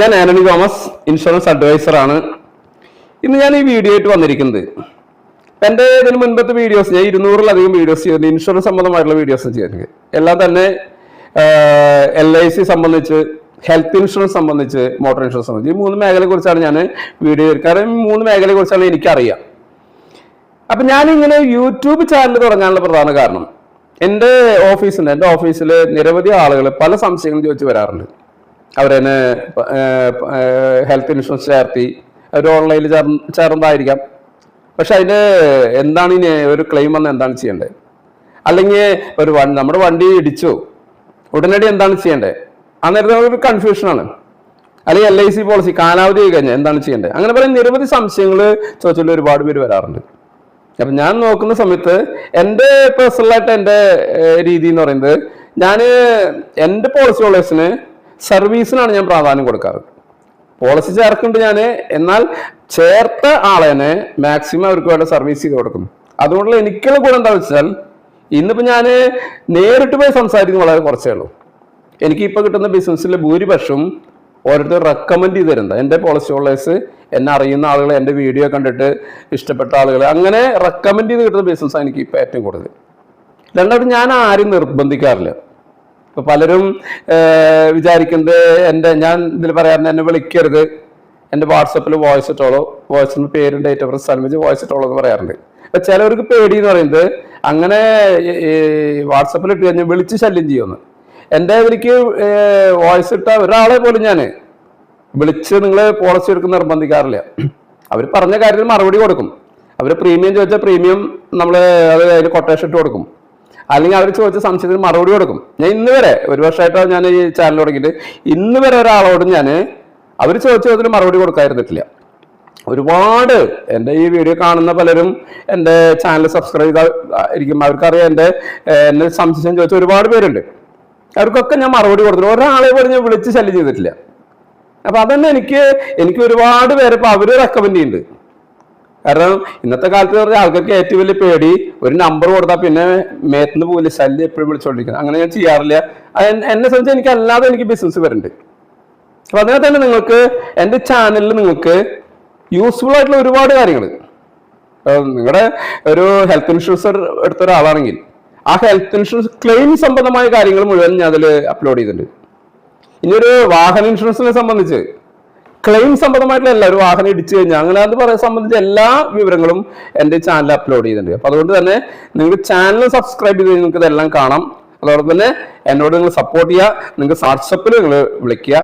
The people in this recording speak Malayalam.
ഞാൻ ആന്റണി തോമസ് ഇൻഷുറൻസ് അഡ്വൈസർ ആണ്. ഇന്ന് ഞാൻ ഈ വീഡിയോ ആയിട്ട് വന്നിരിക്കുന്നത്. എന്റെ ഇതിന് മുൻപത്തെ വീഡിയോസ് ഞാൻ ഇരുന്നൂറിലധികം വീഡിയോസ് ചെയ്യുന്നു ഇൻഷുറൻസ് സംബന്ധമായിട്ടുള്ള വീഡിയോസ് ചെയ്യുന്നത് എല്ലാം തന്നെ എൽ ഐ സി സംബന്ധിച്ച് ഹെൽത്ത് ഇൻഷുറൻസ് സംബന്ധിച്ച് മോട്ടോർ ഇൻഷുറൻസ് സംബന്ധിച്ച്. ഈ മൂന്ന് മേഖലയെ കുറിച്ചാണ് ഞാൻ വീഡിയോ കാരണം മൂന്ന് മേഖലയെ കുറിച്ചാണ് എനിക്കറിയാം. അപ്പം ഞാനിങ്ങനെ യൂട്യൂബ് ചാനൽ തുടങ്ങാനുള്ള പ്രധാന കാരണം എന്റെ ഓഫീസിൽ എന്റെ ഓഫീസിൽ നിരവധി ആളുകൾ പല സംശയങ്ങളും ചോദിച്ചു വരാറുണ്ട്. അവരെന്നെ ഹെൽത്ത് ഇൻഷുറൻസ് ചേർത്തി. അവർ ഓൺലൈനിൽ ചേർ ചേർന്നതായിരിക്കാം. പക്ഷെ അതിന് എന്താണ് ഇനി ഒരു ക്ലെയിം വന്ന് എന്താണ് ചെയ്യേണ്ടത്? അല്ലെങ്കിൽ ഒരു നമ്മുടെ വണ്ടി ഇടിച്ചു. ഉടനടി എന്താണ് ചെയ്യേണ്ടത്? അന്നേരത്തെ ഒരു കൺഫ്യൂഷനാണ് അല്ലെങ്കിൽ എൽ ഐ സി പോളിസി കാലാവധി കഴിഞ്ഞാൽ എന്താണ് ചെയ്യേണ്ടത്? അങ്ങനെ പറയുന്ന നിരവധി സംശയങ്ങൾ ചോദിച്ചുള്ള ഒരുപാട് പേര് വരാറുണ്ട്. അപ്പം ഞാൻ നോക്കുന്ന സമയത്ത് എന്റെ പേഴ്സണലായിട്ട് എന്റെ രീതി എന്ന് പറയുന്നത് ഞാൻ എന്റെ പോളിസി ഹോൾഡേഴ്സിന് സർവീസിനാണ് ഞാൻ പ്രാധാന്യം കൊടുക്കാറ്. പോളിസി ചേർക്കുന്നുണ്ട് ഞാൻ എന്നാൽ ചേർത്ത ആളെന്നെ മാക്സിമം അവർക്ക് വേണ്ട സർവീസ് ചെയ്ത് കൊടുക്കും അതുകൊണ്ടുള്ള എനിക്കുള്ള ഗുണം എന്താണെന്ന് വെച്ചാൽ ഇന്നിപ്പോൾ ഞാൻ നേരിട്ട് പോയി സംസാരിക്കുന്നത് വളരെ കുറച്ചേ ഉള്ളൂ. എനിക്ക് ഇപ്പോൾ കിട്ടുന്ന ബിസിനസ്സിലെ ഭൂരിപക്ഷവും ഓരോരുത്തർ റെക്കമെൻഡ് ചെയ്ത് തരുന്നത്. എന്റെ പോളിസി ഹോൾഡേഴ്സ് എന്നെ അറിയുന്ന ആളുകൾ എന്റെ വീഡിയോ കണ്ടിട്ട് ഇഷ്ടപ്പെട്ട ആളുകൾ അങ്ങനെ റെക്കമെൻഡ് ചെയ്ത് കിട്ടുന്ന ബിസിനസ്സാണ് എനിക്ക് ഇപ്പോൾ ഏറ്റവും കൂടുതൽ. രണ്ടാമത് ഞാൻ ആരും നിർബന്ധിക്കാറില്ല. ഇപ്പൊ പലരും വിചാരിക്കുന്നത് എന്റെ ഞാൻ ഇതിൽ പറയാറുണ്ട് എന്നെ വിളിക്കരുത്. എന്റെ വാട്സപ്പിൽ വോയിസ് ഇട്ടോളൂ. വോയിസിന് പേരും ഡേറ്റ് ഓഫ് സ്ഥലം വെച്ച് വോയിസ് ഇട്ടോളൂ എന്ന് പറയാറുണ്ട്. അപ്പൊ ചിലവർക്ക് പേടി എന്ന് പറയുന്നത് അങ്ങനെ വാട്സപ്പിൽ ഇട്ട് കഴിഞ്ഞാൽ വിളിച്ച് ശല്യം ചെയ്യുമെന്ന്. എന്റെ ഇതിലേക്ക് വോയിസ് ഇട്ട ഒരാളെ പോലും ഞാൻ വിളിച്ച് നിങ്ങൾ പോളിസി എടുക്കുന്ന നിർബന്ധിക്കാറില്ല. അവർ പറഞ്ഞ കാര്യത്തിൽ മറുപടി കൊടുക്കും. അവർ പ്രീമിയം ചോദിച്ചാൽ പ്രീമിയം നമ്മൾ അത് അതിൽ കൊട്ടേഷൻ ഇട്ട് കൊടുക്കും. അല്ലെങ്കിൽ അവർ ചോദിച്ച സംശയത്തിന് മറുപടി കൊടുക്കും. ഞാൻ ഇന്ന് വരെ ഒരു വർഷമായിട്ടാണ് ഞാൻ ഈ ചാനൽ തുടങ്ങിയിട്ട് ഇന്ന് വരെ ഒരാളോട് ഞാൻ അവർ ചോദിച്ച ചോദ്യത്തിന് മറുപടി കൊടുക്കാതിരുന്നിട്ടില്ല. ഒരുപാട് എന്റെ ഈ വീഡിയോ കാണുന്ന പലരും എന്റെ ചാനൽ സബ്സ്ക്രൈബ് ചെയ്തായിരിക്കും അവർക്കറിയാം എന്റെ എന്നെ സംശയം ചോദിച്ച ഒരുപാട് പേരുണ്ട്. അവർക്കൊക്കെ ഞാൻ മറുപടി കൊടുത്തില്ല ഒരാളെ പോലും ഞാൻ വിളിച്ച് ശല്യം ചെയ്തിട്ടില്ല. അപ്പൊ അതന്നെ എനിക്ക് എനിക്ക് ഒരുപാട് പേരെ ഇപ്പൊ അവർ റെക്കമെൻഡ് ചെയ്യുന്നുണ്ട്. കാരണം ഇന്നത്തെ കാലത്ത് പറഞ്ഞ ആൾക്കാർക്ക് ഏറ്റവും വലിയ പേടി ഒരു നമ്പർ കൊടുത്താൽ പിന്നെ മേത്തുനിന്ന് പോകില്ല ശല്യം എപ്പോഴും വിളിച്ചോണ്ടിരിക്കുന്നത് അങ്ങനെ ഞാൻ ചെയ്യാറില്ല. എന്നെ സംബന്ധിച്ച് എനിക്ക് അല്ലാതെ എനിക്ക് ബിസിനസ് വരുന്നുണ്ട് അപ്പൊ അതിനെ തന്നെ നിങ്ങൾക്ക് എന്റെ ചാനലിൽ നിങ്ങൾക്ക് യൂസ്ഫുൾ ആയിട്ടുള്ള ഒരുപാട് കാര്യങ്ങൾ നിങ്ങളുടെ ഒരു ഹെൽത്ത് ഇൻഷുറൻസ് എടുത്ത ഒരാളാണെങ്കിൽ ആ ഹെൽത്ത് ഇൻഷുറൻസ് ക്ലെയിം സംബന്ധമായ കാര്യങ്ങൾ മുഴുവൻ ഞാൻ അതിൽ അപ്ലോഡ് ചെയ്തിട്ടുണ്ട്. ഇനി ഒരു വാഹന ഇൻഷുറൻസിനെ സംബന്ധിച്ച് ക്ലെയിം സംബന്ധമായിട്ടുള്ള എല്ലാ ഒരു വാഹനം ഇടിച്ചു കഴിഞ്ഞാൽ അങ്ങനെ അത് പറയാൻ സംബന്ധിച്ച എല്ലാ വിവരങ്ങളും എന്റെ ചാനൽ അപ്ലോഡ് ചെയ്തിട്ടുണ്ട്. അപ്പോൾ അതുകൊണ്ട് തന്നെ നിങ്ങൾ ചാനൽ സബ്സ്ക്രൈബ് ചെയ്ത് നിങ്ങൾക്ക് ഇതെല്ലാം കാണാം. അതോടൊപ്പം തന്നെ എന്നോട് നിങ്ങൾ സപ്പോർട്ട് ചെയ്യുക. നിങ്ങൾക്ക് വാട്സപ്പിൽ നിങ്ങൾ വിളിക്കുക.